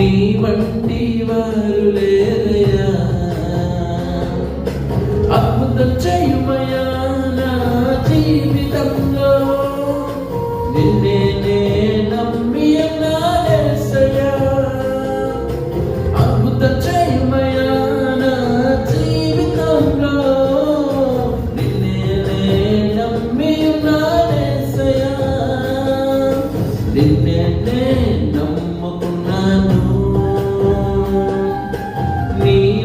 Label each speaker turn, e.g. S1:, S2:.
S1: నీ వంటి వారు లేదయా అద్భుతం చేయుమయా నా జీవితంలో. నిన్నే నే నమ్మి అన్నాడేసయా అద్భుతం చేయుమయా నా జీవితంలో. నిన్నే నే